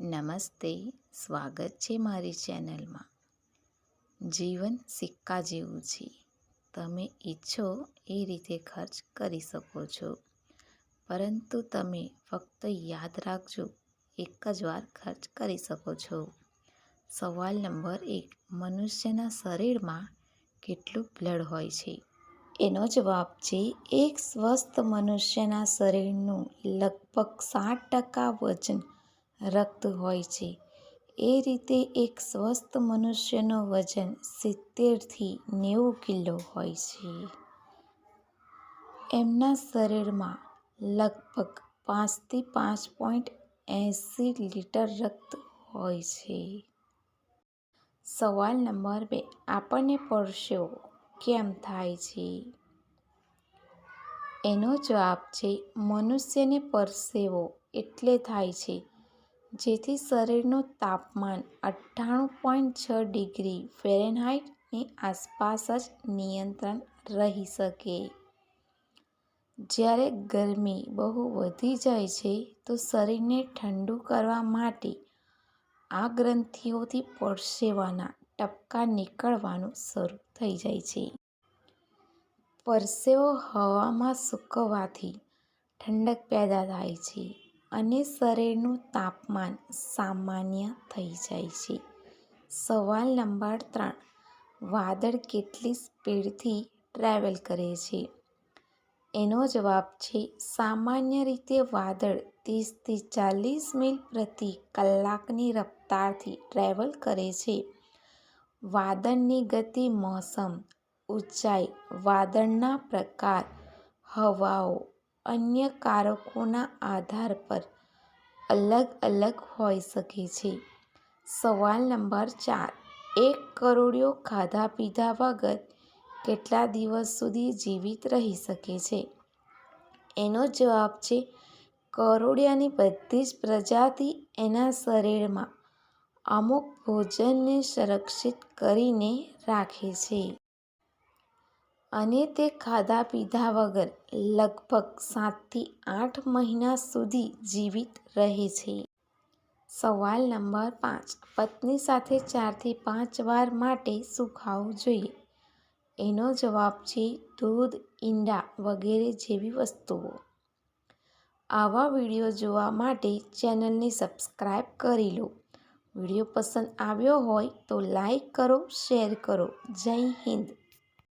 નમસ્તે, સ્વાગત છે મારી ચેનલમાં. જીવન સિક્કા જેવું છે. તમે ઈચ્છો એ રીતે ખર્ચ કરી શકો છો. પરંતુ તમે ફક્ત યાદ રાખજો, એક જ વાર ખર્ચ કરી શકો છો. સવાલ નંબર એક, મનુષ્યના શરીરમાં કેટલું બ્લડ હોય છે? એનો જવાબ છે, એક સ્વસ્થ મનુષ્યના શરીરનું લગભગ સાઠ ટકા વજન રક્ત હોય છે. એ રીતે એક સ્વસ્થ મનુષ્યનું વજન સિત્તેરથી નેવું કિલો હોય છે. એમના શરીરમાં લગભગ પાંચથી પાંચ પોઈન્ટ એંસી લીટર રક્ત હોય છે. સવાલ નંબર બે. આપણને પરસેવો કેમ થાય છે? એનો જવાબ છે, મનુષ્યને પરસેવો એટલે થાય છે જેથી શરીરનું તાપમાન અઠ્ઠાણું પોઈન્ટ છ ડિગ્રી ફેરેનહાઇટની આસપાસ જ નિયંત્રણ રહી શકે. જ્યારે ગરમી બહુ વધી જાય છે, તો શરીરને ઠંડુ કરવા માટે આ ગ્રંથિઓથી પરસેવાના ટપકા નીકળવાનું શરૂ થઈ જાય છે. પરસેવો હવામાં સૂકવવાથી ઠંડક પેદા થાય છે. અને શરીરનું તાપમાન સામાન્ય થઈ જાય છે. સવાલ નંબર ત્રણ. વાદળ કેટલી સ્પીડથી ટ્રાવેલ કરે છે? એનો જવાબ છે, સામાન્ય રીતે વાદળ ત્રીસથી ચાલીસ મીલ પ્રતિ કલાકની રફતારથી ટ્રાવેલ કરે છે. વાદળની ગતિ, મોસમ, ઊંચાઈ, વાદળના પ્રકાર, હવાઓ અન્ય કારકોના આધાર પર અલગ અલગ હોઈ શકે છે. સવાલ નંબર ચાર. એક કરોળિયો ખાધા પીધા વગર કેટલા દિવસ સુધી જીવિત રહી શકે છે? એનો જવાબ છે કરોળિયાની બધી જ પ્રજાતિ એના શરીરમાં અમુક ભોજનને સંરક્ષિત કરીને રાખે છે. અને તે ખાધા પીધા વગર લગભગ સાતથી આઠ મહિના સુધી જીવિત રહે છે. સવાલ નંબર પાંચ. પત્ની સાથે ચારથી પાંચ વાર માટે શું જોઈએ? એનો જવાબ છે દૂધ, ઈંડા વગેરે જેવી વસ્તુઓ. આવા વીડિયો જોવા માટે ચેનલને સબસ્ક્રાઈબ કરી લો. વીડિયો પસંદ આવ્યો હોય તો લાઈક કરો, શેર કરો. જય હિન્દ.